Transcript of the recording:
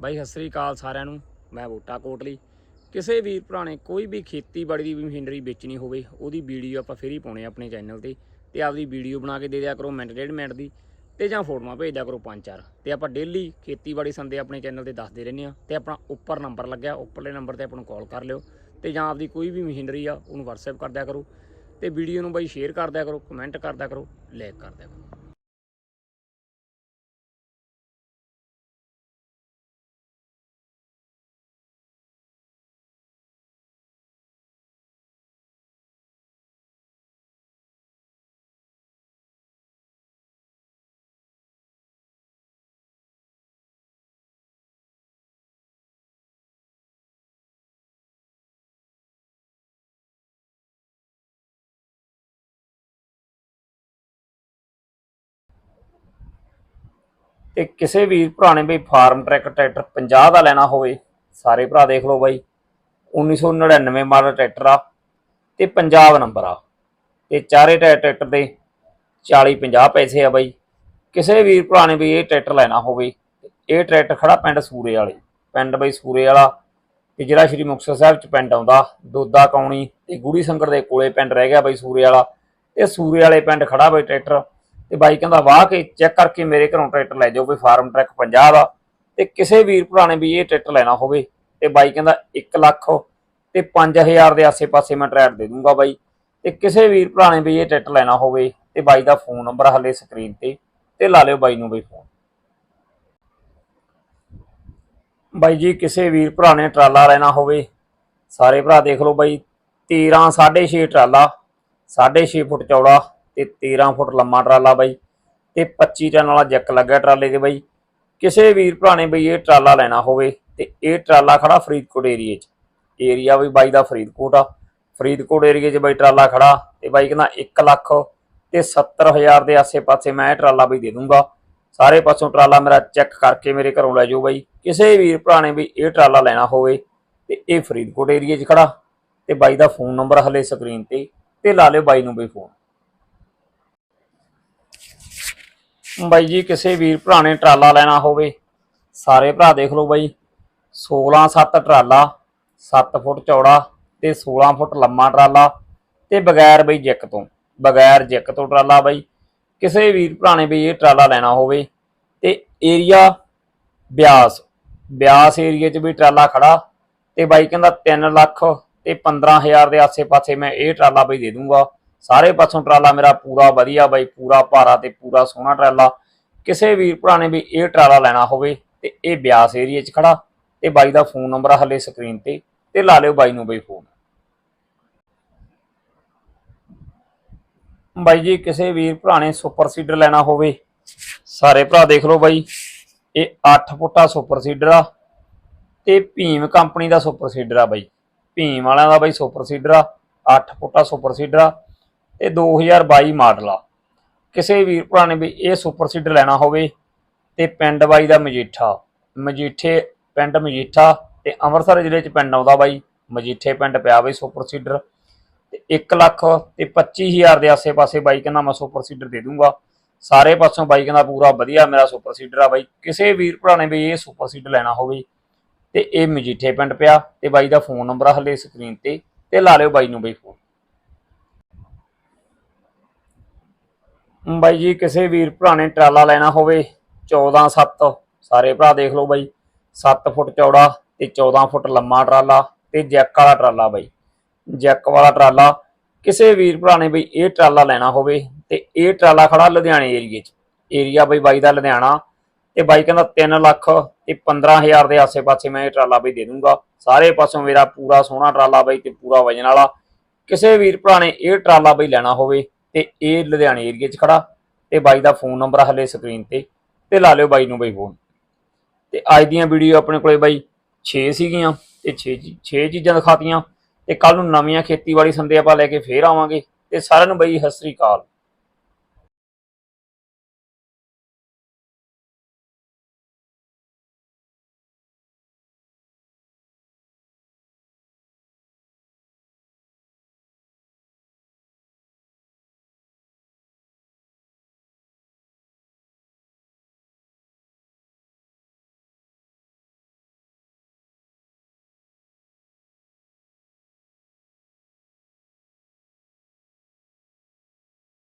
ਬਾਈ, ਸਤਿ ਸ੍ਰੀ ਅਕਾਲ ਸਾਰਿਆਂ ਨੂੰ। ਮੈਂ ਵੋਟਾ ਕੋਟਲੀ। ਕਿਸੇ ਵੀਰ ਭਰਾ ਨੇ ਕੋਈ ਵੀ ਖੇਤੀਬਾੜੀ ਦੀ ਮਸ਼ੀਨਰੀ ਵੇਚਣੀ ਹੋਵੇ, ਉਹਦੀ ਵੀਡੀਓ ਆਪਾਂ ਫੇਰ ਹੀ ਪਾਉਣੇ ਆਪਣੇ ਚੈਨਲ ਤੇ ਤੇ ਆਪਦੀ ਵੀਡੀਓ ਬਣਾ ਕੇ ਦੇ ਦਿਆ ਕਰੋ ਮਿੰਟ, ਡੇਢ ਮਿੰਟ ਦੀ ਤੇ ਜਾਂ ਫੋਟੋਆਂ ਭੇਜ ਦਿਆ ਕਰੋ ਪੰਜ, ਚਾਰ। ਤੇ ਆਪਾਂ ਡੇਲੀ ਖੇਤੀਬਾੜੀ ਸੰਦੇ ਆਪਣੇ ਚੈਨਲ ਤੇ ਦੱਸਦੇ ਰਹਿੰਦੇ ਆ ਤੇ ਆਪਣਾ ਉੱਪਰ ਨੰਬਰ ਲੱਗਿਆ, ਉੱਪਰਲੇ ਨੰਬਰ ਤੇ ਆਪਾਂ ਨੂੰ ਕਾਲ ਕਰ ਲਿਓ ਤੇ ਜਾਂ ਆਪਦੀ ਕੋਈ ਵੀ ਮਸ਼ੀਨਰੀ ਆ, ਉਹਨੂੰ WhatsApp ਕਰ ਦਿਆ ਕਰੋ ਤੇ ਵੀਡੀਓ ਨੂੰ ਬਾਈ ਸ਼ੇਅਰ ਕਰ ਦਿਆ ਕਰੋ ਕਮੈਂਟ ਕਰ ਦਿਆ ਕਰੋ ਲਾਈਕ ਕਰ ਦਿਆ ਕਰੋ। ਤੇ ਕਿਸੇ ਵੀਰ ਭਰਾ ਨੇ ਬਈ ਫਾਰਮ ਟਰੈਕ ਟਰੈਕਟਰ 50 ਦਾ ਲੈਣਾ ਹੋਵੇ, ਸਾਰੇ ਭਰਾ ਦੇਖ ਲਓ ਬਾਈ। 1999 ਮਾਡਲ ਟਰੈਕਟਰ ਆ ਤੇ ਪੰਜਾਬ ਨੰਬਰ ਆ। ਤੇ ਚਾਰੇ ਟਾਇਰ ਟਰੈਕਟਰ ਦੇ 40 50 ਪੈਸੇ ਆ ਬਾਈ। ਕਿਸੇ ਵੀਰ ਭਰਾ ਨੇ ਬਈ ਇਹ ਟਰੈਕਟਰ ਲੈਣਾ ਹੋਵੇ, ਇਹ ਟਰੈਕਟਰ ਖੜਾ ਪਿੰਡ ਸੂਰੇ ਵਾਲੇ। ਪਿੰਡ ਬਈ ਸੂਰੇ ਵਾਲਾ ਤੇ ਜਿਹੜਾ ਸ਼੍ਰੀ ਮੁਕਤਸਰ ਸਾਹਿਬ ਚ ਪਿੰਡ ਆਉਂਦਾ, ਦੋਦਾ ਕੌਣੀ ਤੇ ਗੂੜੀ ਸੰਗਰ ਦੇ ਕੋਲੇ ਪਿੰਡ ਰਹਿ ਗਿਆ ਬਾਈ ਸੂਰੇ ਵਾਲਾ। ਤੇ ਸੂਰੇ ਵਾਲੇ ਪਿੰਡ ਖੜਾ ਬਈ ਟਰੈਕਟਰ। ਤੇ ਬਾਈ ਕਹਿੰਦਾ, ਵਾਹ ਕੇ ਚੈੱਕ ਕਰਕੇ ਮੇਰੇ ਘਰੋਂ ਟਰੈਕਟਰ ਲੈ ਜਾਓ ਕੋਈ ਫਾਰਮ ਟਰੈਕ 50 ਦਾ। ਤੇ ਕਿਸੇ ਵੀਰ ਭਰਾ ਨੇ ਵੀ ਇਹ ਟਰੈਕਟਰ ਲੈਣਾ ਹੋਵੇ। ਤੇ ਬਾਈ ਕਹਿੰਦਾ 1 ਲੱਖ ਤੇ 5000 ਦੇ ਆਸੇ-ਪਾਸੇ ਮੈਂ ਟਰੈਕਟਰ ਦੇ ਦੂੰਗਾ ਬਾਈ। ਤੇ ਕਿਸੇ ਵੀਰ ਭਰਾ ਨੇ ਵੀ ਇਹ ਟਰੈਕਟਰ ਲੈਣਾ ਹੋਵੇ, ਤੇ ਬਾਈ ਦਾ ਫੋਨ ਨੰਬਰ ਹੱਲੇ ਸਕਰੀਨ ਤੇ ਤੇ ਲਾ ਲਿਓ ਬਾਈ ਨੂੰ ਬਈ ਫੋਨ। ਬਾਈ ਜੀ, ਕਿਸੇ ਵੀਰ ਭਰਾ ਨੇ ਟਰਾਲਾ ਲੈਣਾ ਹੋਵੇ, ਸਾਰੇ ਭਰਾ ਦੇਖ ਲਓ ਬਾਈ। 13 6.5 ਟਰਾਲਾ 6.5 ਫੁੱਟ ਚੌੜਾ ਤੇ 13 ਫੁੱਟ ਲੰਮਾ ਟਰਾਲਾ ਬਾਈ ਤੇ 25 ਟਨ ਵਾਲਾ ਜੱਕ ਲੱਗਾ ਟਰਾਲੇ ਦੇ ਬਾਈ। ਕਿਸੇ ਵੀਰ ਭਰਾ ਨੇ ਬਈ ਇਹ ਟਰਾਲਾ ਲੈਣਾ ਹੋਵੇ ਤੇ ਇਹ ਟਰਾਲਾ ਖੜਾ ਫਰੀਦਕੋਟ ਏਰੀਏ 'ਚ। ਏਰੀਆ ਵੀ ਬਾਈ ਦਾ ਫਰੀਦਕੋਟ ਆ। ਫਰੀਦਕੋਟ ਏਰੀਏ 'ਚ ਬਾਈ ਟਰਾਲਾ ਖੜਾ ਤੇ ਬਾਈ ਕਹਿੰਦਾ 1 ਲੱਖ ਤੇ 70000 ਦੇ ਆਸੇ-ਪਾਸੇ ਮੈਂ ਇਹ ਟਰਾਲਾ ਬਈ ਦੇ ਦੂੰਗਾ। ਸਾਰੇ ਪਾਸੋਂ ਟਰਾਲਾ ਮੇਰਾ ਚੈੱਕ ਕਰਕੇ ਮੇਰੇ ਘਰੋਂ ਲੈ ਜਾਓ ਬਾਈ। ਕਿਸੇ ਵੀਰ ਭਰਾ ਨੇ ਵੀ ਇਹ ਟਰਾਲਾ ਲੈਣਾ ਹੋਵੇ ਤੇ ਇਹ ਫਰੀਦਕੋਟ ਏਰੀਏ 'ਚ ਖੜਾ ਤੇ ਬਾਈ ਦਾ ਫੋਨ ਨੰਬਰ ਹਲੇ ਸਕਰੀਨ ਤੇ ਤੇ ਲਾ ਲਿਓ ਬਾਈ ਨੂੰ ਬਈ ਫੋਨ। ਬਾਈ ਜੀ, ਕਿਸੇ ਵੀਰ ਭਰਾ ਨੇ ਟਰਾਲਾ ਲੈਣਾ ਹੋਵੇ, ਸਾਰੇ ਭਰਾ ਦੇਖ ਲਓ ਬਾਈ। 16 7 ਟਰਾਲਾ 7 ਫੁੱਟ ਚੌੜਾ ਤੇ 16 ਫੁੱਟ ਲੰਮਾ ਟਰਾਲਾ ਤੇ ਬਗੈਰ ਬਈ ਜਿੱਕ ਤੋਂ, ਬਗੈਰ ਜਿੱਕ ਤੋਂ ਟਰਾਲਾ ਬਾਈ। ਕਿਸੇ ਵੀਰ ਭਰਾ ਨੇ ਵੀ ਇਹ ਟਰਾਲਾ ਲੈਣਾ ਹੋਵੇ ਤੇ ਏਰੀਆ ਬਿਆਸ ਬਿਆਸ ਏਰੀਆ 'ਚ ਵੀ ਟਰਾਲਾ ਖੜਾ ਤੇ ਬਾਈ ਕਹਿੰਦਾ 3 ਲੱਖ ਤੇ 15000 ਦੇ ਆਸੇ-ਪਾਸੇ ਮੈਂ ਇਹ ਟਰਾਲਾ ਬਈ ਦੇ ਦੂੰਗਾ। ਸਾਰੇ ਪਾਸੋਂ ਟਰਾਲਾ ਮੇਰਾ ਪੂਰਾ ਵਧੀਆ ਬਾਈ, ਪੂਰਾ ਭਾਰਾ ਤੇ ਪੂਰਾ ਸੋਹਣਾ ਟਰਾਲਾ। ਕਿਸੇ ਵੀਰ ਭਰਾ ਨੇ ਵੀ ਇਹ ਟਰਾਲਾ ਲੈਣਾ ਹੋਵੇ ਤੇ ਇਹ ਬਿਆਸ ਏਰੀਆ 'ਚ ਖੜਾ ਤੇ ਬਾਈ ਦਾ ਫੋਨ ਨੰਬਰ ਆ ਹਲੇ ਸਕਰੀਨ ਤੇ ਤੇ ਲਾ ਲਿਓ ਬਾਈ ਨੂੰ ਬਈ ਫੋਨ। ਬਾਈ ਜੀ, ਕਿਸੇ ਵੀਰ ਭਰਾ ਨੇ ਸੁਪਰ ਸੀਡਰ ਲੈਣਾ ਹੋਵੇ, ਸਾਰੇ ਭਰਾ ਦੇਖ ਲਓ ਬਾਈ, ਇਹ 8 ਫੁੱਟਾ ਸੁਪਰ ਸੀਡਰ ਆ ਤੇ ਭੀਮ ਕੰਪਨੀ ਦਾ ਸੁਪਰ ਸੀਡਰ ਆ ਬਾਈ। ਭੀਮ ਵਾਲਿਆਂ ਦਾ ਬਾਈ ਸੁਪਰ ਸੀਡਰ ਆ 8 ਫੁੱਟਾ ਸੁਪਰ ਸੀਡਰ ਆ ਤੇ 2022 ਮਾਡਲ ਆ। ਕਿਸੇ ਵੀਰ ਭਰਾ ਨੇ ਵੀ ਇਹ ਸੁਪਰ ਸੀਡਰ ਲੈਣਾ ਹੋਵੇ ਤੇ ਪਿੰਡ ਬਾਈ ਦਾ ਮਜੀਠਾ, ਮਜੀਠੇ ਪਿੰਡ ਮਜੀਠਾ ਤੇ ਅੰਮ੍ਰਿਤਸਰ ਜ਼ਿਲ੍ਹੇ ਚ ਪਿੰਡ ਆਉਂਦਾ ਬਾਈ, ਮਜੀਠੇ ਪਿੰਡ ਪਿਆ ਬਾਈ ਸੁਪਰ ਸੀਡਰ। ਤੇ 1 ਲੱਖ ਤੇ 25000 ਦੇ ਆਸੇ-ਪਾਸੇ ਬਾਈ ਕਹਿੰਦਾ ਮੈਂ ਸੁਪਰ ਸੀਡਰ ਦੇ ਦੂੰਗਾ। ਸਾਰੇ ਪਾਸੋਂ ਬਾਈ ਕਹਿੰਦਾ ਪੂਰਾ ਵਧੀਆ ਮੇਰਾ ਸੁਪਰ ਸੀਡਰ ਆ ਬਾਈ। ਕਿਸੇ ਵੀਰ ਭਰਾ ਨੇ ਵੀ ਇਹ ਸੁਪਰ ਸੀਡਰ ਲੈਣਾ ਹੋਵੇ ਤੇ ਇਹ ਮਜੀਠੇ ਪਿੰਡ ਪਿਆ ਤੇ ਬਾਈ ਦਾ ਫੋਨ ਨੰਬਰ ਆ ਹਲੇ ਸਕਰੀਨ ਤੇ ਤੇ ਲਾ ਲਿਓ ਬਾਈ ਨੂੰ ਬਈ ਫੋਨ। ਬਾਈ ਜੀ, ਕਿਸੇ ਵੀਰ ਭਰਾ ਨੇ ਟਰਾਲਾ ਲੈਣਾ ਹੋਵੇ 14 7 ਸਾਰੇ ਭਰਾ ਦੇਖ ਲਓ ਬਾਈ 7 ਫੁੱਟ ਚੌੜਾ ਤੇ 14 ਫੁੱਟ ਲੰਮਾ ਟਰਾਲਾ ਤੇ ਜੈਕ ਵਾਲਾ ਟਰਾਲਾ ਬਾਈ। ਜੈਕ ਵਾਲਾ ਟਰਾਲਾ, ਕਿਸੇ ਵੀਰ ਭਰਾ ਨੇ ਬਈ ਇਹ ਟਰਾਲਾ ਲੈਣਾ ਹੋਵੇ ਤੇ ਇਹ ਟਰਾਲਾ ਖੜਾ ਲੁਧਿਆਣੇ ਏਰੀਏ 'ਚ। ਏਰੀਆ ਬਈ ਬਾਈ ਦਾ ਲੁਧਿਆਣਾ ਤੇ ਬਾਈ ਕਹਿੰਦਾ 3 ਲੱਖ ਤੇ 15000 ਦੇ ਆਸੇ-ਪਾਸੇ ਮੈਂ ਇਹ ਟਰਾਲਾ ਬਈ ਦੇ ਦੂੰਗਾ। ਸਾਰੇ ਪਾਸੋਂ ਮੇਰਾ ਪੂਰਾ ਸੋਹਣਾ ਟਰਾਲਾ ਬਈ ਤੇ ਪੂਰਾ ਵਜਨ ਵਾਲਾ। ਕਿਸੇ ਵੀਰ ਭਰਾ ਨੇ ਇਹ ਟਰਾਲਾ ਬਈ ਲੈਣਾ ਹੋਵੇ ਤੇ ਇਹ ਲੁਧਿਆਣੇ ਏਰੀਏ 'ਚ ਖੜਾ ਤੇ ਬਾਈ ਦਾ ਫੋਨ ਨੰਬਰ ਹਲੇ ਸਕਰੀਨ ਤੇ ਤੇ ਲਾ ਲਿਓ ਬਾਈ ਨੂੰ ਬਾਈ ਫੋਨ। ਤੇ ਅੱਜ ਦੀਆਂ ਵੀਡੀਓ ਆਪਣੇ ਕੋਲੇ ਬਾਈ 6 ਸੀਗੀਆਂ ਤੇ 6 6 ਚੀਜ਼ਾਂ ਦਿਖਾਤੀਆਂ ਤੇ ਕੱਲ ਨੂੰ ਨਵੀਆਂ ਖੇਤੀਬਾੜੀ ਸੰਦੇ ਆਪਾਂ ਲੈ ਕੇ ਫੇਰ ਆਵਾਂਗੇ ਤੇ ਸਾਰਿਆਂ ਨੂੰ ਬਾਈ ਸਤਿ ਸ੍ਰੀ ਅਕਾਲ।